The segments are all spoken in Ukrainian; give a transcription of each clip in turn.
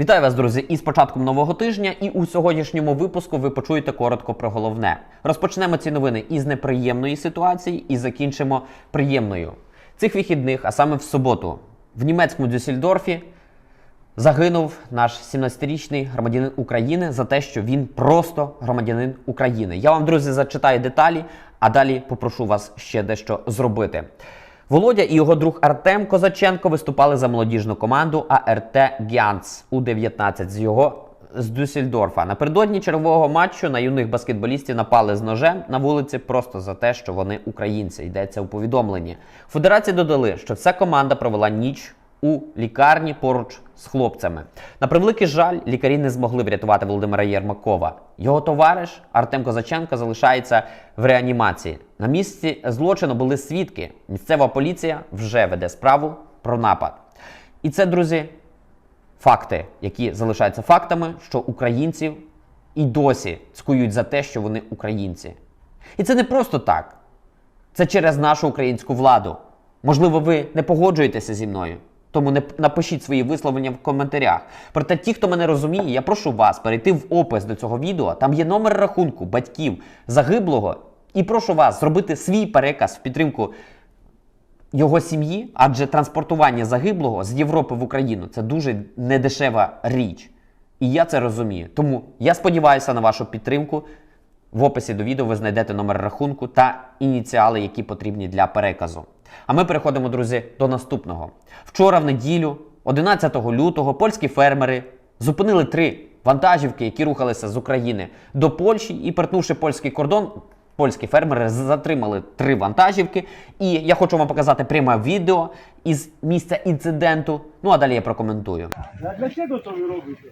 Вітаю вас, друзі, із початком нового тижня. І у сьогоднішньому випуску ви почуєте коротко про головне. Розпочнемо ці новини із неприємної ситуації і закінчимо приємною. Цих вихідних, а саме в суботу, в німецькому Дюссельдорфі загинув наш 17-річний громадянин України за те, що він просто громадянин України. Я вам, друзі, зачитаю деталі, а далі попрошу вас ще дещо зробити. Володя і його друг Артем Козаченко виступали за молодіжну команду АРТ Гянц у 19 з його з Дюссельдорфа. Напередодні чергового матчу на юних баскетболістів напали з ножем на вулиці просто за те, що вони українці. Йдеться у повідомленні. Федерації додали, що вся команда провела ніч у лікарні поруч з хлопцями. На превеликий жаль, лікарі не змогли врятувати Володимира Єрмакова. Його товариш Артем Козаченко залишається в реанімації. На місці злочину були свідки. Місцева поліція вже веде справу про напад. І це, друзі, факти, які залишаються фактами, що українців і досі цькують за те, що вони українці. І це не просто так. Це через нашу українську владу. Можливо, ви не погоджуєтеся зі мною. Тому не напишіть свої висловлення в коментарях. Проте, ті, хто мене розуміє, я прошу вас перейти в опис до цього відео. Там є номер рахунку батьків загиблого. І прошу вас зробити свій переказ в підтримку його сім'ї, адже транспортування загиблого з Європи в Україну це дуже недешева річ. І я це розумію. Тому я сподіваюся на вашу підтримку. В описі до відео ви знайдете номер рахунку та ініціали, які потрібні для переказу. А ми переходимо, друзі, до наступного. Вчора, в неділю, 11 лютого, польські фермери зупинили три вантажівки, які рухалися з України до Польщі, і перетнувши польський кордон, польські фермери затримали три вантажівки. І я хочу вам показати пряме відео із місця інциденту. Ну а далі я прокоментую. Dlaczego to wy robicie?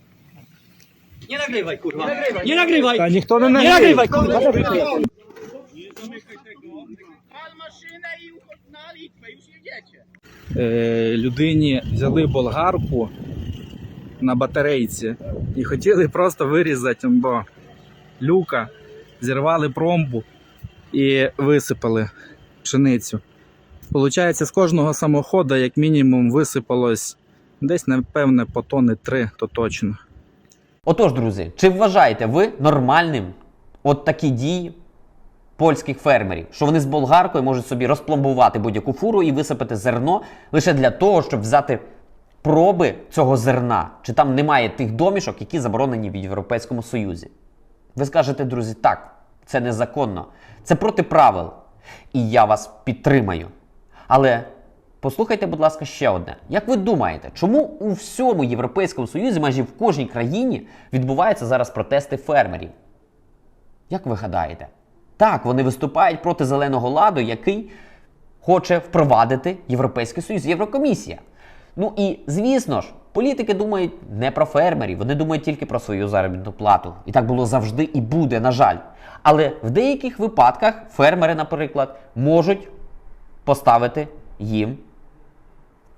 Nie nagrywaj, kurwa. Nie nagrywaj. A niech to nie Nie nagrywaj, kurwa. Людині взяли болгарку на батарейці і хотіли просто вирізати бо люка, зірвали промбу і висипали пшеницю. Получається, з кожного самохода, як мінімум, висипалось десь, напевне, по тони три, то точно. Отож, друзі, чи вважаєте ви нормальним от такі дії польських фермерів, що вони з болгаркою можуть собі розпломбувати будь-яку фуру і висипати зерно лише для того, щоб взяти проби цього зерна? Чи там немає тих домішок, які заборонені в Європейському Союзі? Ви скажете, друзі, так, це незаконно, це проти правил. І я вас підтримаю. Але послухайте, будь ласка, ще одне. Як ви думаєте, чому у всьому Європейському Союзі, майже в кожній країні, відбуваються зараз протести фермерів? Як ви гадаєте? Так, вони виступають проти зеленого ладу, який хоче впровадити Європейський Союз, Єврокомісія. Ну і звісно ж, політики думають не про фермерів, вони думають тільки про свою заробітну плату. І так було завжди і буде, на жаль. Але в деяких випадках фермери, наприклад, можуть поставити їм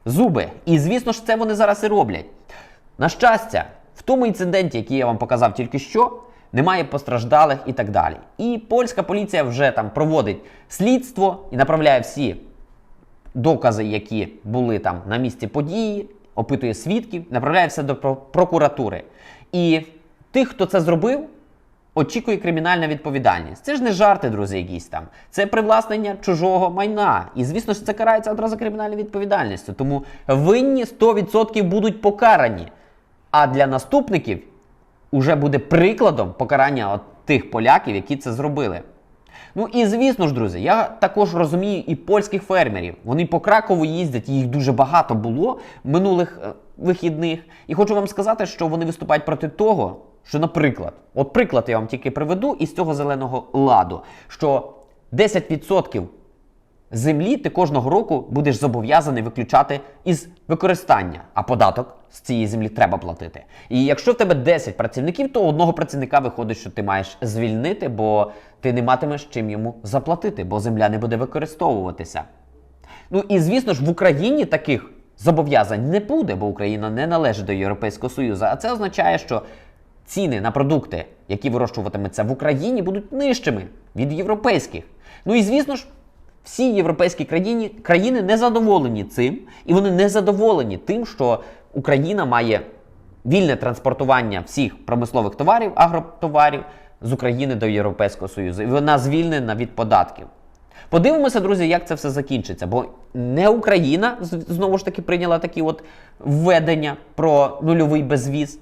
зуби. І звісно ж, це вони зараз і роблять. На щастя, в тому інциденті, який я вам показав тільки що, немає постраждалих і так далі. І польська поліція вже там проводить слідство і направляє всі докази, які були там на місці події, опитує свідків, направляє все до прокуратури. І тих, хто це зробив, очікує кримінальна відповідальність. Це ж не жарти, друзі, якісь там. Це привласнення чужого майна. І звісно ж, це карається одразу кримінальною відповідальністю. Тому винні 100% будуть покарані. А для наступників уже буде прикладом покарання от тих поляків, які це зробили. Ну і звісно ж, друзі, я також розумію і польських фермерів. Вони по Кракову їздять, їх дуже багато було минулих е, вихідних. І хочу вам сказати, що вони виступають проти того, що, наприклад, от приклад я вам тільки приведу із цього зеленого ладу, що 10% землі ти кожного року будеш зобов'язаний виключати із використання, а податок з цієї землі треба платити. І якщо в тебе 10 працівників, то одного працівника виходить, що ти маєш звільнити, бо ти не матимеш чим йому заплатити, бо земля не буде використовуватися. Ну і звісно ж, в Україні таких зобов'язань не буде, бо Україна не належить до Європейського Союзу. А це означає, що ціни на продукти, які вирощуватимуться в Україні, будуть нижчими від європейських. Ну і звісно ж, всі європейські країни, країни не задоволені цим, і вони не задоволені тим, що Україна має вільне транспортування всіх промислових товарів, агротоварів з України до Європейського Союзу. І вона звільнена від податків. Подивимося, друзі, як це все закінчиться. Бо не Україна знову ж таки прийняла такі от введення про нульовий безвіз.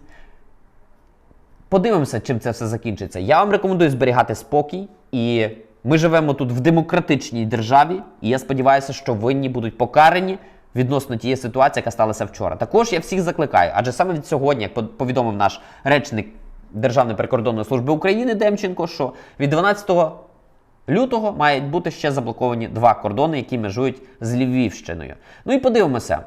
Подивимося, чим це все закінчиться. Я вам рекомендую зберігати спокій. І ми живемо тут в демократичній державі. І я сподіваюся, що винні будуть покарані відносно тієї ситуації, яка сталася вчора. Також я всіх закликаю, адже саме від сьогодні, як повідомив наш речник Державної прикордонної служби України Демченко, що від 12 лютого мають бути ще заблоковані два кордони, які межують з Львівщиною. Ну і подивимося,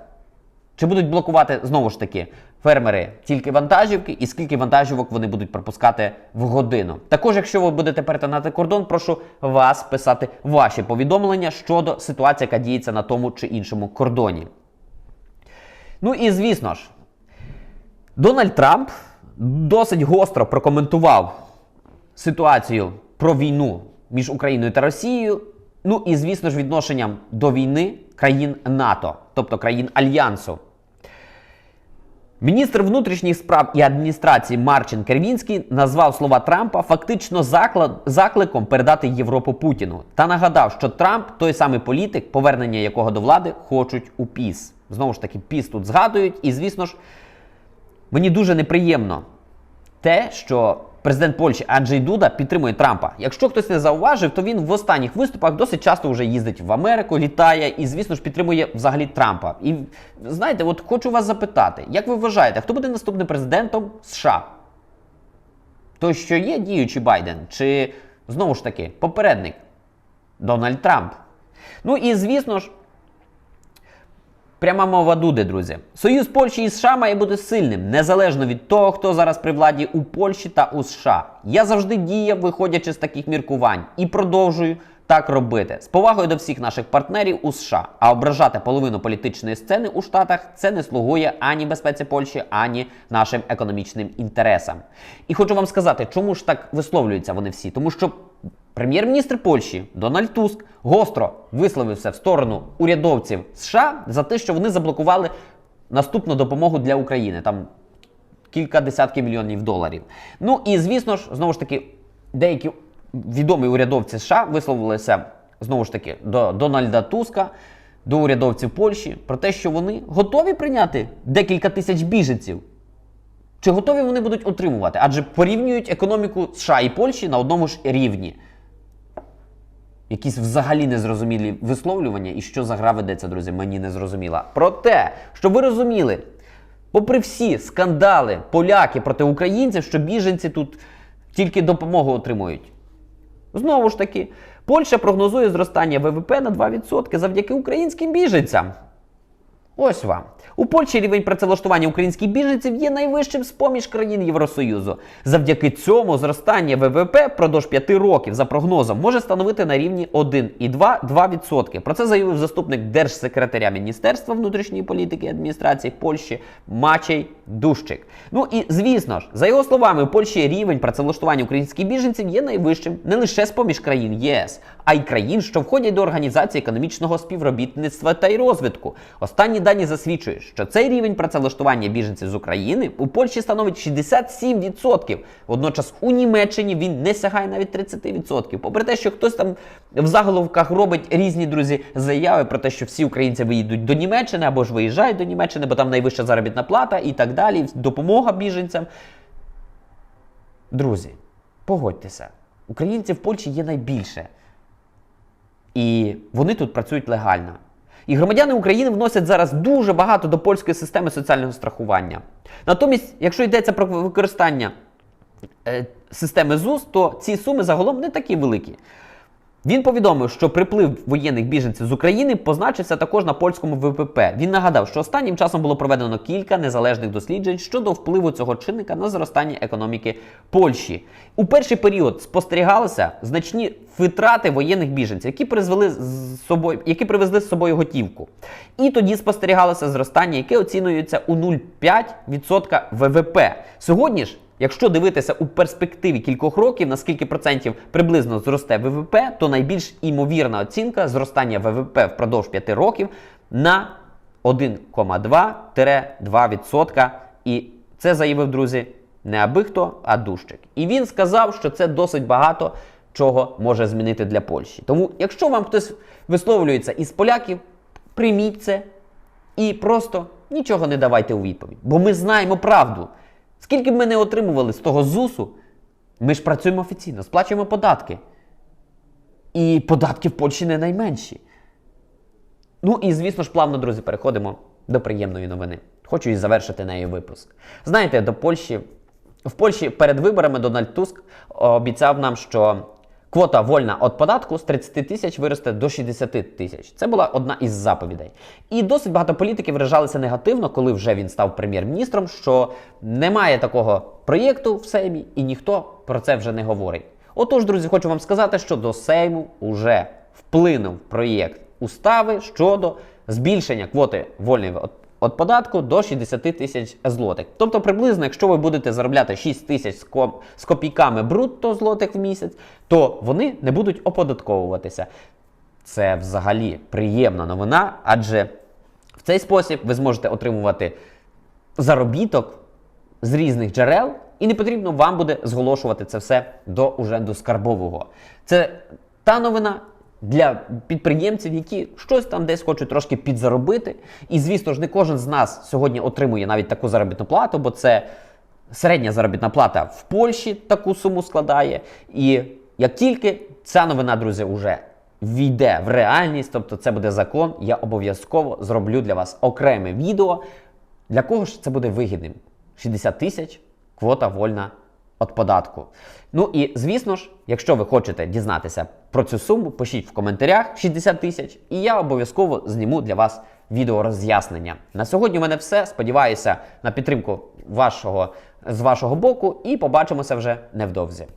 чи будуть блокувати знову ж таки фермери тільки вантажівки, і скільки вантажівок вони будуть пропускати в годину? Також, якщо ви будете перетинати кордон, прошу вас писати ваші повідомлення щодо ситуації, яка діється на тому чи іншому кордоні. Ну і звісно ж, Дональд Трамп досить гостро прокоментував ситуацію про війну між Україною та Росією. Ну і звісно ж, відношенням до війни країн НАТО, тобто країн Альянсу. Міністр внутрішніх справ і адміністрації Марчин Кервінський назвав слова Трампа фактично закликом передати Європу Путіну та нагадав, що Трамп той самий політик, повернення якого до влади хочуть у піс. Знову ж таки, піс тут згадують, і звісно ж, мені дуже неприємно те, що президент Польщі Анджей Дуда підтримує Трампа. Якщо хтось не зауважив, то він в останніх виступах досить часто вже їздить в Америку, літає і, звісно ж, підтримує взагалі Трампа. І знаєте, от хочу вас запитати, як ви вважаєте, хто буде наступним президентом США? Той, що є діючий Байден, чи знову ж таки попередник Дональд Трамп? Ну і звісно ж. Пряма мова Дуди, друзі. Союз Польщі і США має бути сильним, незалежно від того, хто зараз при владі у Польщі та у США. Я завжди діяв, виходячи з таких міркувань, і продовжую так робити з повагою до всіх наших партнерів у США. А ображати половину політичної сцени у Штатах це не слугує ані безпеці Польщі, ані нашим економічним інтересам. І хочу вам сказати, чому ж так висловлюються вони всі? Тому що Прем'єр-міністр Польщі Дональд Туск гостро висловився в сторону урядовців США за те, що вони заблокували наступну допомогу для України. Там кілька десятків мільйонів доларів. Ну і звісно ж, знову ж таки, деякі відомі урядовці США висловилися знову ж таки до Дональда Туска, до урядовців Польщі про те, що вони готові прийняти декілька тисяч біженців. Чи готові вони будуть отримувати? Адже порівнюють економіку США і Польщі на одному ж рівні. Якісь взагалі незрозумілі висловлювання, і що за гра ведеться, друзі, мені не зрозуміла. Проте, щоб ви розуміли, попри всі скандали поляки проти українців, що біженці тут тільки допомогу отримують. Знову ж таки, Польща прогнозує зростання ВВП на 2% завдяки українським біженцям. Ось вам. У Польщі рівень працевлаштування українських біженців є найвищим з поміж країн Євросоюзу. Завдяки цьому зростання ВВП впродовж 5 років за прогнозом може становити на рівні 1,2-2%. Про це заявив заступник держсекретаря Міністерства внутрішньої політики і адміністрації Польщі Мачей Дущик. Ну і звісно ж, за його словами, у Польщі рівень працевлаштування українських біженців є найвищим не лише з поміж країн ЄС, а й країн, що входять до організації економічного співробітництва та й розвитку. Останні дані засвідчують, що цей рівень працевлаштування біженців з України у Польщі становить 67%. Водночас у Німеччині він не сягає навіть 30%. Попри те, що хтось там в заголовках робить різні друзі заяви про те, що всі українці виїдуть до Німеччини або ж виїжджають до Німеччини, бо там найвища заробітна плата і так далі, допомога біженцям. Друзі, погодьтеся, українців в Польщі є найбільше. І вони тут працюють легально. І громадяни України вносять зараз дуже багато до польської системи соціального страхування. Натомість, якщо йдеться про використання е, системи ЗУС, то ці суми загалом не такі великі. Він повідомив, що приплив воєнних біженців з України позначився також на польському ВВП. Він нагадав, що останнім часом було проведено кілька незалежних досліджень щодо впливу цього чинника на зростання економіки Польщі. У перший період спостерігалися значні витрати воєнних біженців, які призвели з собою, які привезли з собою готівку. І тоді спостерігалося зростання, яке оцінюється у 0,5% ВВП. Сьогодні ж. Якщо дивитися у перспективі кількох років, на скільки процентів приблизно зросте ВВП, то найбільш імовірна оцінка зростання ВВП впродовж 5 років на 1,2-2%. І Це заявив, друзі, не аби хто, а дужчик. І він сказав, що це досить багато чого може змінити для Польщі. Тому, якщо вам хтось висловлюється із поляків, прийміть це і просто нічого не давайте у відповідь. Бо ми знаємо правду. Скільки б ми не отримували з того ЗУСу, ми ж працюємо офіційно, сплачуємо податки. І податки в Польщі не найменші. Ну і звісно ж, плавно, друзі, переходимо до приємної новини. Хочу і завершити нею випуск. Знаєте, до Польщі в Польщі перед виборами Дональд Туск обіцяв нам, що квота вольна від податку з 30 тисяч виросте до 60 тисяч. Це була одна із заповідей. І досить багато політиків виражалися негативно, коли вже він став прем'єр-міністром, що немає такого проєкту в Сеймі, і ніхто про це вже не говорить. Отож, друзі, хочу вам сказати, що до Сейму вже вплинув проєкт устави щодо збільшення квоти вольної від податку до 60 тисяч злотих. Тобто, приблизно, якщо ви будете заробляти 6 тисяч з копійками брутто злотих в місяць, то вони не будуть оподатковуватися. Це взагалі приємна новина, адже в цей спосіб ви зможете отримувати заробіток з різних джерел, і не потрібно вам буде зголошувати це все до уряду скарбового. Це та новина для підприємців, які щось там десь хочуть трошки підзаробити. І звісно ж, не кожен з нас сьогодні отримує навіть таку заробітну плату, бо це середня заробітна плата в Польщі таку суму складає. І як тільки ця новина, друзі, вже війде в реальність, тобто це буде закон, я обов'язково зроблю для вас окреме відео. Для кого ж це буде вигідним? 60 тисяч квота вольна від податку. Ну і звісно ж, якщо ви хочете дізнатися про цю суму, пишіть в коментарях 60 тисяч, і я обов'язково зніму для вас відео роз'яснення. На сьогодні у мене все. Сподіваюся на підтримку вашого з вашого боку, і побачимося вже невдовзі.